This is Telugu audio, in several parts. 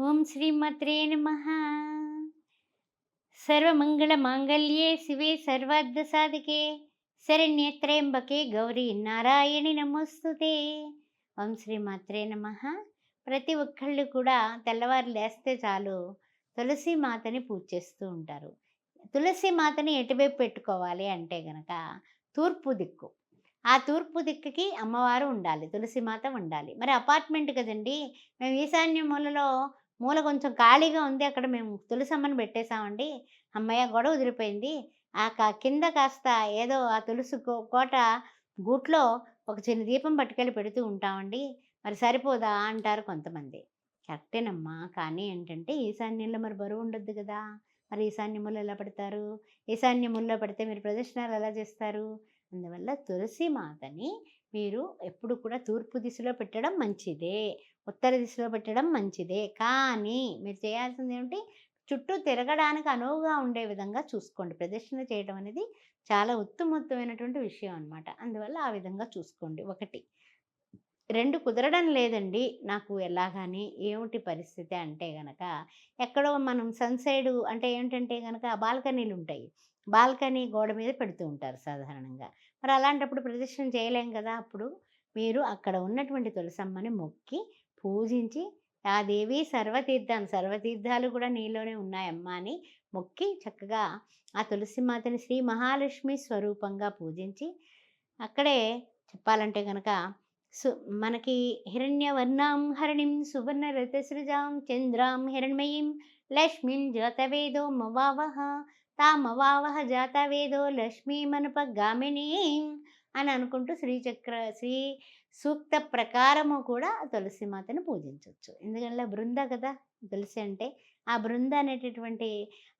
ఓం శ్రీమాత్రే నమ. సర్వమంగళమాంగళ్యే శివే సర్వార్థ సాధికే శరణ్యత్రయంబకే గౌరీ నారాయణి నమోస్తుతే. ఓం శ్రీమాత్రే నమ. ప్రతి ఒక్కళ్ళు కూడా తెల్లవారు లేస్తే చాలు తులసి మాతని పూజ చేస్తూ ఉంటారు. తులసి మాతని ఎటువైపు పెట్టుకోవాలి అంటే గనక తూర్పు దిక్కు. ఆ తూర్పు దిక్కుకి అమ్మవారు ఉండాలి తులసి మాత ఉండాలి. మరి అపార్ట్మెంట్ కదండి మేము ఈశాన్య మూలలో మూల కొంచెం ఖాళీగా ఉంది. అక్కడ మేము తులసమ్మని పెట్టేశామండి. అమ్మయ్య గొడవ వదిలిపోయింది. ఆ కింద కాస్త ఏదో ఆ తులసి కో- కోట గూట్లో ఒక చిన్న దీపం పట్టుకెళ్ళి పెడుతూ ఉంటామండి. మరి సరిపోదా అంటారు కొంతమంది. కరెక్టేనమ్మా. కానీ ఏంటంటే ఈశాన్యంలో మరి బరువు ఉండొద్దు కదా. మరి ఈశాన్యములు ఎలా పెడతారు? ఈశాన్యముల్లో పెడితే మీరు ప్రదర్శనలు ఎలా చేస్తారు? అందువల్ల తులసి మాతని మీరు ఎప్పుడు కూడా తూర్పు దిశలో పెట్టడం మంచిదే. ఉత్తర దిశలో పెట్టడం మంచిదే. కానీ మీరు చేయాల్సింది ఏమిటి చుట్టూ తిరగడానికి అనువుగా ఉండే విధంగా చూసుకోండి. ప్రదర్శన చేయడం అనేది చాలా ఉత్తమోత్తమైనటువంటి విషయం అనమాట అందువల్ల ఆ విధంగా చూసుకోండి. ఒకటి. రెండు కుదరడం లేదండి. నాకు ఎలాగాని ఏమిటి పరిస్థితి అంటే గనక ఎక్కడో మనం సన్ సైడ్ అంటే ఏంటంటే గనక బాల్కనీలు ఉంటాయి. బాల్కనీ గోడ మీద పెడుతూ ఉంటారు సాధారణంగా. మరి అలాంటప్పుడు ప్రదర్శన చేయలేం కదా! అప్పుడు మీరు అక్కడ ఉన్నటువంటి తులసమ్మని మొక్కి పూజించి ఆ దేవి సర్వతీర్థం సర్వతీర్థాలు కూడా నీలోనే ఉన్నాయమ్మా అని మొక్కి చక్కగా ఆ తులసి మాతని శ్రీ మహాలక్ష్మి స్వరూపంగా పూజించి అక్కడే చెప్పాలంటే కనుక సు మనకి హిరణ్యవర్ణాం హరిణిం సువర్ణ రతసృజాం చంద్రాం హిరణ్మయీం లక్ష్మీం జాతవేదో మవావహ తామవావహ జాతవేదో లక్ష్మీమనుపగామినీం అని అనుకుంటూ శ్రీచక్ర శ్రీ సూక్త ప్రకారము కూడా తులసి మాతను పూజించవచ్చు ఎందుకంటే బృంద కదా! తులసి అంటే ఆ బృంద అనేటటువంటి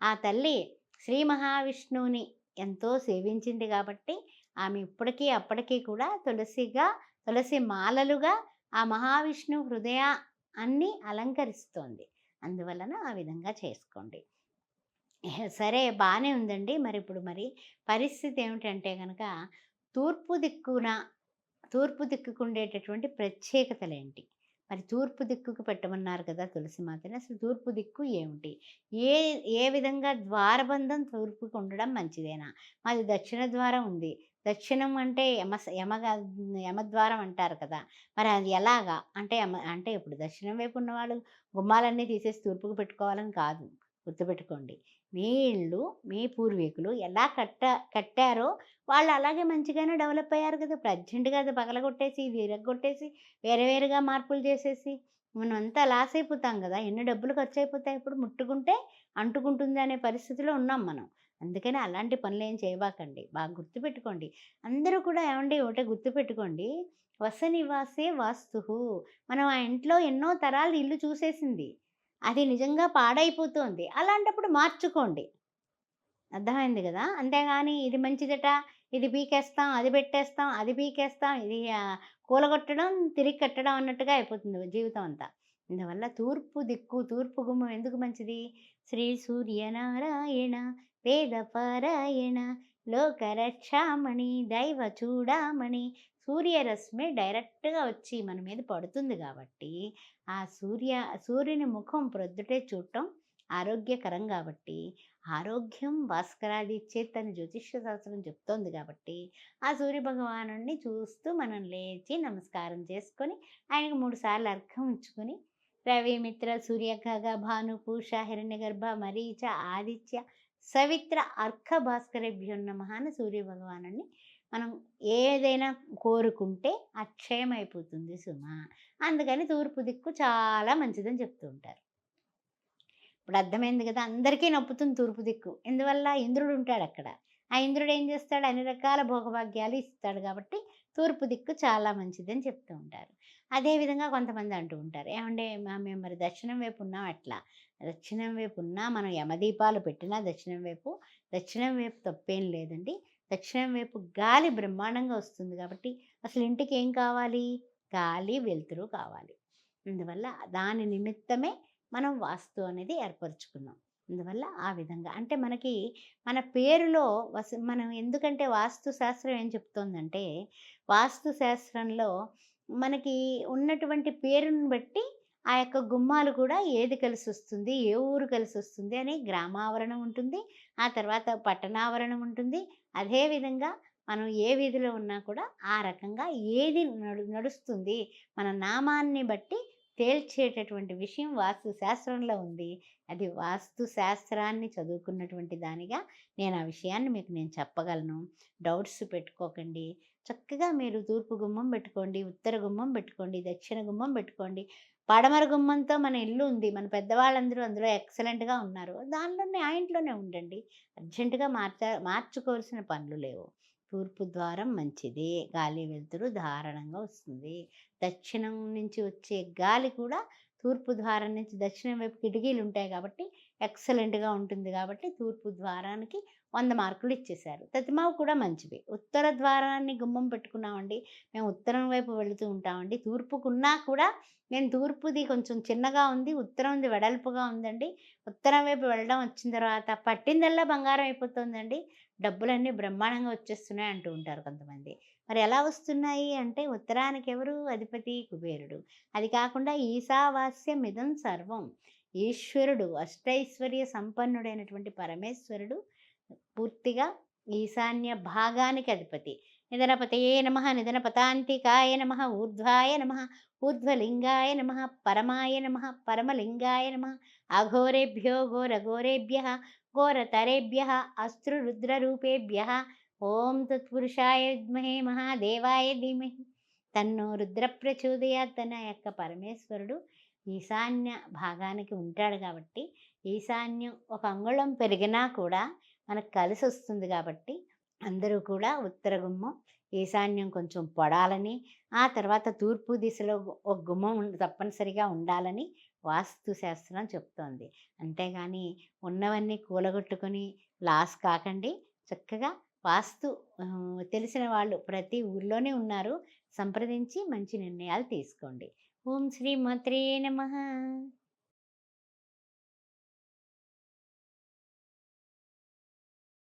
ఆ తల్లి శ్రీ మహావిష్ణువుని ఎంతో సేవించింది కాబట్టి ఆమె ఇప్పటికీ అప్పటికీ కూడా తులసిగా తులసి మాలలుగా ఆ మహావిష్ణు హృదయ అన్ని అలంకరిస్తోంది. అందువలన ఆ విధంగా చేసుకోండి. సరే బాగానే ఉందండి. మరి ఇప్పుడు మరి పరిస్థితి ఏమిటంటే కనుక తూర్పు దిక్కున తూర్పు దిక్కుకు ఉండేటటువంటి ప్రత్యేకతలేంటి? మరి తూర్పు దిక్కుకు పెట్టమన్నారు కదా తులసి మాతని. అసలు తూర్పు దిక్కు ఏమిటి? ఏ ఏ విధంగా ద్వారబంధం తూర్పుకు ఉండడం మంచిదేనా? మాది దక్షిణ ద్వారం ఉంది. దక్షిణం అంటే యమ యమగా యమద్వారం అంటారు కదా. మరి అది ఎలాగా? అంటే యమ అంటే ఇప్పుడు దక్షిణం వైపు ఉన్నవాళ్ళు గుమ్మాలన్నీ తీసేసి తూర్పుకు పెట్టుకోవాలని కాదు. గుర్తుపెట్టుకోండి. మీ ఇళ్ళు మీ పూర్వీకులు ఎలా కట్ట కట్టారో వాళ్ళు అలాగే మంచిగానే డెవలప్ అయ్యారు కదా. ఇప్పుడు అర్జెంటుగా అది పగలగొట్టేసి ఇది ఇరగొట్టేసి వేరే వేరుగా మార్పులు చేసేసి మనం అంతా లాస్ అయిపోతాం కదా. ఎన్ని డబ్బులు ఖర్చు అయిపోతాయి ఇప్పుడు ముట్టుకుంటే అంటుకుంటుంది అనే పరిస్థితిలో ఉన్నాం మనం. అందుకని అలాంటి పనులు ఏం చేయబాకండి. బాగా గుర్తుపెట్టుకోండి. అందరూ కూడా ఏమండి ఒకటే గుర్తుపెట్టుకోండి. వస నివాసే వాస్తు మనం ఆ ఇంట్లో ఎన్నో తరాలు ఇల్లు చూసేసింది. అది నిజంగా పాడైపోతుంది. అలాంటప్పుడు మార్చుకోండి. అర్థమైంది కదా? అంతేగాని ఇది మంచిదట ఇది పీకేస్తాం అది పెట్టేస్తాం అది పీకేస్తాం ఇది కూలగొట్టడం తిరిగి కట్టడం అన్నట్టుగా అయిపోతుంది జీవితం అంతా. ఇందువల్ల తూర్పు దిక్కు తూర్పు గుమ్మం ఎందుకు మంచిది? శ్రీ సూర్యనారాయణ వేద పారాయణ లోకరక్షామణి దైవ చూడామణి. సూర్యరశ్మి డైరెక్ట్గా వచ్చి మన మీద పడుతుంది కాబట్టి ఆ సూర్య సూర్యుని ముఖం ప్రొద్దుటే చూడటం ఆరోగ్యకరం కాబట్టి ఆరోగ్యం భాస్కరాది తన జ్యోతిష్య శాస్త్రం చెప్తోంది కాబట్టి ఆ సూర్య భగవాను చూస్తూ మనం లేచి నమస్కారం చేసుకొని ఆయనకు మూడు సార్లు అర్ఘం ఉంచుకొని రవిమిత్ర సూర్యఖగ భాను పూష హిరణ్యగర్భ మరీచ ఆదిత్య సవిత్ర అర్ఘ భాస్కరేభ్యో నమః అని సూర్య భగవానుని మనం ఏదైనా కోరుకుంటే అక్షయం అయిపోతుంది సుమ. అందుకని తూర్పు దిక్కు చాలా మంచిదని చెప్తూ ఉంటారు. ఇప్పుడు అర్థమైంది కదా అందరికీ నొప్పుతుంది తూర్పు దిక్కు. ఎందువల్ల? ఇంద్రుడు ఉంటాడు అక్కడ. ఆ ఇంద్రుడు ఏం చేస్తాడు? అన్ని రకాల భోగభాగ్యాలు ఇస్తాడు కాబట్టి తూర్పు దిక్కు చాలా మంచిదని చెప్తూ ఉంటారు. అదేవిధంగా కొంతమంది అంటూ ఉంటారు. ఏమంటే మేము మరి దక్షిణం వైపు ఉన్నాం అట్లా. దక్షిణం వైపు ఉన్నా మనం యమదీపాలు పెట్టినా దక్షిణం వైపు దక్షిణం వైపు తప్పేం లేదండి. దక్షిణం వైపు గాలి బ్రహ్మాండంగా వస్తుంది కాబట్టి అసలు ఇంటికి ఏం కావాలి? గాలి వెలుతురు కావాలి. అందువల్ల దాని నిమిత్తమే మనం వాస్తు అనేది ఏర్పరచుకున్నాం. అందువల్ల ఆ విధంగా. అంటే మనకి మన పేరులో వస మనం ఎందుకంటే వాస్తు శాస్త్రం ఏం చెప్తోందంటే వాస్తు శాస్త్రంలో మనకి ఉన్నటువంటి పేరుని బట్టి ఆ యొక్క గుమ్మాలు కూడా ఏది కలిసి వస్తుంది ఏ ఊరు కలిసి వస్తుంది అని గ్రామావరణం ఉంటుంది ఆ తర్వాత పట్టణావరణం ఉంటుంది. అదేవిధంగా మనం ఏ వీధిలో ఉన్నా కూడా ఆ రకంగా ఏది నడు నడుస్తుంది మన నామాన్ని బట్టి తేల్చేటటువంటి విషయం వాస్తు శాస్త్రంలో ఉంది. అది వాస్తు శాస్త్రాన్ని చదువుకున్నటువంటి దానిగా నేను ఆ విషయాన్ని మీకు నేను చెప్పగలను. డౌట్స్ పెట్టుకోకండి. చక్కగా మీరు తూర్పు గుమ్మం పెట్టుకోండి ఉత్తర గుమ్మం పెట్టుకోండి దక్షిణ గుమ్మం పెట్టుకోండి. పడమర గుమ్మంతో మన ఇల్లు ఉంది. మన పెద్దవాళ్ళందరూ అందులో ఎక్సలెంట్గా ఉన్నారు. దానిలోనే ఆ ఇంట్లోనే ఉండండి. అర్జెంటుగా మార్చ మార్చుకోవాల్సిన పనులు లేవు. తూర్పు ద్వారం మంచిది. గాలి వెలుతురు దారుణంగా వస్తుంది. దక్షిణం నుంచి వచ్చే గాలి కూడా తూర్పు ద్వారం నుంచి దక్షిణం వైపు కిటికీలు ఉంటాయి కాబట్టి ఎక్సలెంట్గా ఉంటుంది కాబట్టి తూర్పు ద్వారానికి వంద మార్కులు ఇచ్చేశారు. తతిమావు కూడా మంచివి. ఉత్తర ద్వారాన్ని గుమ్మం పెట్టుకున్నామండి. మేము ఉత్తరం వైపు వెళుతూ ఉంటామండి. తూర్పుకున్నా కూడా నేను తూర్పుది కొంచెం చిన్నగా ఉంది ఉత్తరంది వెడల్పుగా ఉందండి. ఉత్తరం వైపు వెళ్ళడం వచ్చిన తర్వాత పట్టిందల్లా బంగారం అయిపోతుందండి. డబ్బులన్నీ బ్రహ్మాండంగా వచ్చేస్తున్నాయి అంటూ ఉంటారు కొంతమంది. మరి ఎలా వస్తున్నాయి అంటే ఉత్తరానికి ఎవరు అధిపతి కుబేరుడు. అది కాకుండా ఈశావాస్యం ఇదం సర్వం. ఈశ్వరుడు అష్టైశ్వర్య సంపన్నుడైనటువంటి పరమేశ్వరుడు పూర్తిగా ఈశాన్య భాగానికి అధిపతి. నిధనపతయే నమ నిధనపతాంతికాయ నమ ఊర్ధ్వాయ నమ ఊర్ధ్వలింగాయ నమ పరమాయ నమ పరమలింగాయ నమ అఘోరేభ్యో ఘోరఘోరేభ్య ఘోరతరేభ్య అస్త్రురుద్రరూపేభ్య ఓం తత్పురుషాయ విద్మహే మహాదేవాయ ధీమహి. తన్ను రుద్ర ప్రచోదయాత్ తన యొక్క పరమేశ్వరుడు ఈశాన్య భాగానికి ఉంటాడు కాబట్టి ఈశాన్యం ఒక అంగుళం పెరిగినా కూడా మనకు కలిసి వస్తుంది కాబట్టి అందరూ కూడా ఉత్తర గుమ్మం ఈశాన్యం కొంచెం పొడాలని ఆ తర్వాత తూర్పు దిశలో ఒక గుమ్మం ఉం- తప్పనిసరిగా ఉండాలని వాస్తు శాస్త్రం చెప్తోంది. అంతేగాని ఉన్నవన్నీ కూలగొట్టుకొని లాస్ కాకండి. చక్కగా వాస్తు తెలిసిన వాళ్ళు ప్రతి ఊర్లోనే ఉన్నారు. సంప్రదించి మంచి నిర్ణయాలు తీసుకోండి. ఓం శ్రీ మాత్రే నమ.